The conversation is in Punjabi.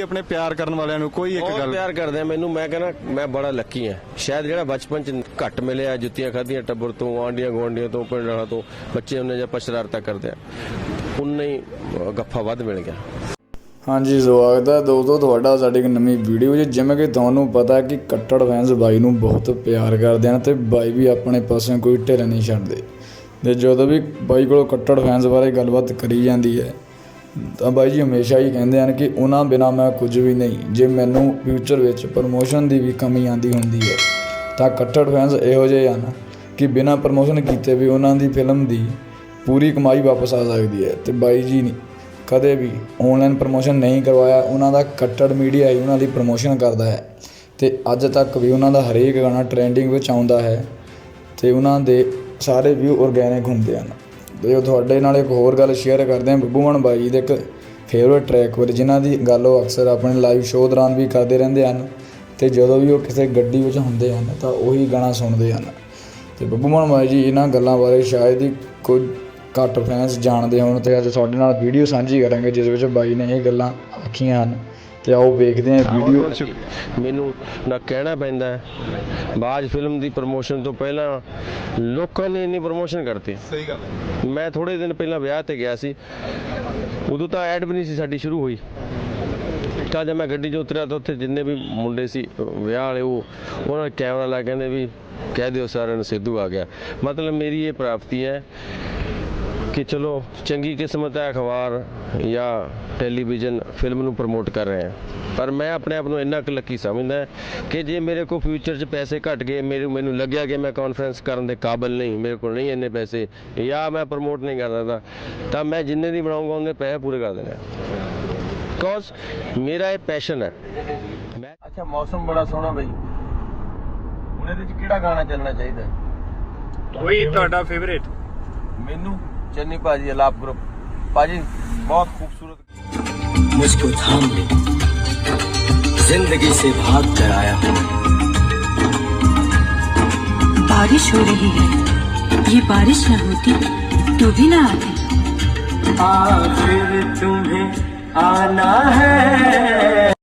ਆਪਣੇ ਪਿਆਰ ਕਰਨ ਵਾਲਿਆਂ ਨੂੰ ਕੋਈ ਇੱਕ ਬਹੁਤ ਗੱਲ ਪਿਆਰ ਕਰਦੇ ਆ ਮੈਨੂੰ ਮੈਂ ਕਹਿੰਦਾ ਮੈਂ ਬੜਾ ਲੱਕੀ ਆ। ਸ਼ਾਇਦ ਜਿਹੜਾ ਬਚਪਨ ਚ ਘੱਟ ਮਿਲਿਆ ਜੁੱਤੀਆਂ ਖਾਧੀਆਂ ਟੱਬਰ ਤੋਂ ਆਂਡੀਆਂ ਗਵਾਂਡੀਆਂ ਤੋਂ ਪਿੰਡ ਵਾਲਾ ਤੋਂ ਬੱਚੇ ਉਹਨੇ ਜਾਂ ਪਛਰਾਰਤਾ ਕਰਦੇ ਆ। ਉਨਾ ਹੀ ਗੱਫਾ ਵੱਧ ਮਿਲ ਗਿਆ। ਹਾਂਜੀ ਸਵਾਗਤ ਹੈ। ਦੋਸਤੋ ਤੁਹਾਡਾ ਸਾਡੀ ਇੱਕ ਨਵੀਂ ਵੀਡੀਓ ਜਿਵੇਂ ਕਿ ਤੁਹਾਨੂੰ ਪਤਾ ਕਿ ਕੱਟੜ ਫੈਨਸ ਬਾਈ ਨੂੰ ਬਹੁਤ ਪਿਆਰ ਕਰਦੇ ਹਨ ਤੇ ਬਾਈ ਵੀ ਆਪਣੇ ਪਾਸਿਓਂ ਕੋਈ ਢਿੱਲ ਨਹੀਂ ਛੱਡਦੇ। ਤੇ ਜਦੋਂ ਵੀ ਬਾਈ ਕੋਲ ਕੱਟੜ ਫੈਨਸ ਬਾਰੇ ਗੱਲਬਾਤ ਕਰੀ ਜਾਂਦੀ ਹੈ ਤਾਂ ਬਾਈ ਜੀ ਹਮੇਸ਼ਾ ਹੀ ਕਹਿੰਦੇ ਹਨ ਕਿ ਉਹਨਾਂ ਬਿਨਾ ਮੈਂ ਕੁਝ ਵੀ ਨਹੀਂ, ਜੇ ਮੈਨੂੰ ਫਿਊਚਰ ਵਿੱਚ ਪ੍ਰਮੋਸ਼ਨ ਦੀ ਵੀ ਕਮੀ ਆਂਦੀ ਹੁੰਦੀ ਹੈ, ਤਾਂ ਕੱਟੜ ਫੈਨਸ ਇਹੋ ਜਿਹੇ ਹਨ ਕਿ ਬਿਨਾ ਪ੍ਰਮੋਸ਼ਨ ਕੀਤੇ ਵੀ ਉਹਨਾਂ ਦੀ ਫਿਲਮ ਦੀ ਪੂਰੀ ਕਮਾਈ ਵਾਪਸ ਆ ਸਕਦੀ ਹੈ। ਤੇ ਬਾਈ ਜੀ ਨੇ ਕਦੇ ਵੀ ਆਨਲਾਈਨ ਪ੍ਰਮੋਸ਼ਨ ਨਹੀਂ ਕਰਵਾਇਆ, ਉਹਨਾਂ ਦਾ ਕੱਟੜ ਮੀਡੀਆ ਹੀ ਉਹਨਾਂ ਦੀ ਪ੍ਰਮੋਸ਼ਨ ਕਰਦਾ ਹੈ। ਤੇ ਅੱਜ ਤੱਕ ਵੀ ਉਹਨਾਂ ਦਾ ਹਰੇਕ ਗਾਣਾ ਟ੍ਰੈਂਡਿੰਗ ਵਿੱਚ ਆਉਂਦਾ ਹੈ ਤੇ ਉਹਨਾਂ ਦੇ ਸਾਰੇ ਵਿਊ ਆਰਗੈਨਿਕ ਹੁੰਦੇ ਹਨ। ਤੇ ਉਹ ਤੁਹਾਡੇ ਨਾਲ ਇੱਕ ਹੋਰ ਗੱਲ ਸ਼ੇਅਰ ਕਰਦੇ ਹਾਂ। ਬੱਬੂ ਮਾਨ ਬਾਈ ਜੀ ਦੇ ਇੱਕ ਫੇਵਰਟ ਟਰੈਕ ਬਾਰੇ ਜਿਨ੍ਹਾਂ ਦੀ ਗੱਲ ਉਹ ਅਕਸਰ ਆਪਣੇ ਲਾਈਵ ਸ਼ੋਅ ਦੌਰਾਨ ਵੀ ਕਰਦੇ ਰਹਿੰਦੇ ਹਨ ਤੇ ਜਦੋਂ ਵੀ ਉਹ ਕਿਸੇ ਗੱਡੀ ਵਿੱਚ ਹੁੰਦੇ ਹਨ, ਤਾਂ ਉਹੀ ਗਾਣਾ ਸੁਣਦੇ ਹਨ। ਤੇ ਬੱਬੂ ਮਾਨ ਬਾਈ ਜੀ, ਇਹਨਾਂ ਗੱਲਾਂ ਬਾਰੇ ਸ਼ਾਇਦ ਹੀ ਕੁਝ ਘੱਟ ਫੈਨਸ ਜਾਣਦੇ ਹੋਣ ਤੇ ਅੱਜ ਤੁਹਾਡੇ ਨਾਲ ਵੀਡੀਓ ਸਾਂਝੀ ਕਰਾਂਗੇ, ਜਿਸ ਵਿੱਚ ਬਾਈ ਨੇ ਇਹ ਗੱਲਾਂ ਆਖੀਆਂ ਹਨ। ਤੇ ਆਓ ਵੇਖਦੇ ਹਾਂ ਵੀਡੀਓ ਮੈਨੂੰ ਨਾ ਕਹਿਣਾ ਪੈਂਦਾ ਬਾਜ ਫਿਲਮ ਦੀ ਪ੍ਰਮੋਸ਼ਨ ਤੋਂ ਪਹਿਲਾਂ ਲੋਕਾਂ ਨੇ ਇੰਨੀ ਪ੍ਰਮੋਸ਼ਨ ਕਰਤੀ। ਸਹੀ ਗੱਲ ਮੈਂ ਥੋੜੇ ਦਿਨ ਪਹਿਲਾਂ ਵਿਆਹ ਤੇ ਗਿਆ ਸੀ। ਉਦੋਂ ਤਾਂ ਐਡ ਵੀ ਨਹੀਂ ਸੀ ਸਾਡੀ ਸ਼ੁਰੂ ਹੋਈ। ਤਾਂ ਜਦ ਮੈਂ ਗੱਡੀ 'ਚ ਉਤਰਿਆ ਤਾਂ ਉੱਥੇ ਜਿੰਨੇ ਵੀ ਮੁੰਡੇ ਸੀ ਵਿਆਹ ਵਾਲੇ ਉਹ ਉਹਨਾਂ ਨੇ ਕੈਮਰਾ ਲਾ ਕੇ ਕਹਿੰਦੇ ਵੀ ਕਹਿ ਦਿਓ ਸਾਰਿਆਂ ਨੂੰ ਸਿੱਧੂ ਆ ਗਿਆ। ਮਤਲਬ ਮੇਰੀ ਇਹ ਪ੍ਰਾਪਤੀ ਹੈ ਕਿ ਚਲੋ ਚੰਗੀ ਕਿਸਮਤ ਹੈ ਅਖਬਾਰ ਜਾਂ ਟੈਲੀਵਿਜ਼ਨ ਫਿਲਮ ਨੂੰ ਪ੍ਰਮੋਟ ਕਰ ਰਹੇ ਆ ਪਰ ਮੈਂ ਆਪਣੇ ਆਪ ਨੂੰ ਇੰਨਾ ਕੁ ਲੱਕੀ ਸਮਝਦਾ ਕਿ ਜੇ ਮੇਰੇ ਕੋਲ ਫਿਊਚਰ 'ਚ ਪੈਸੇ ਘਟ ਗਏ ਮੇਰੇ ਮੈਨੂੰ ਲੱਗਿਆ ਕਿ ਮੈਂ ਕਾਨਫਰੰਸ ਕਰਨ ਦੇ ਕਾਬਿਲ ਨਹੀਂ ਮੇਰੇ ਕੋਲ ਨਹੀਂ ਇੰਨੇ ਪੈਸੇ ਜਾਂ ਮੈਂ ਪ੍ਰਮੋਟ ਨਹੀਂ ਕਰ ਸਕਦਾ ਤਾਂ ਮੈਂ ਜਿੰਨੇ ਦੀ ਬਣਾਉਂਗਾ ਉਹਨੇ ਪੈਸੇ ਪੂਰੇ ਕਰ ਦੇਣੇ ਬਿਕੋਜ਼ ਮੇਰਾ ਇਹ ਪੈਸ਼ਨ ਹੈ। ਮੈਂ ਅੱਛਾ ਮੌਸਮ ਬੜਾ ਸੋਹਣਾ ਬਈ। ਹੁਣ ਇਹਦੇ 'ਚ ਕਿਹੜਾ ਗਾਣਾ ਚੱਲਣਾ ਚਾਹੀਦਾ? ਕੋਈ ਤੁਹਾਡਾ ਫੇਵਰੇਟ ਮੈਨੂੰ? चन्नी पाजी अलाप ग्रुप। पाजी बहुत खूबसूरत। मुझको थाम ज़िंदगी से भाग कर आया बारिश हो रही है। ये बारिश न होती तो भी ना आती आखिर तुम्हें आना है।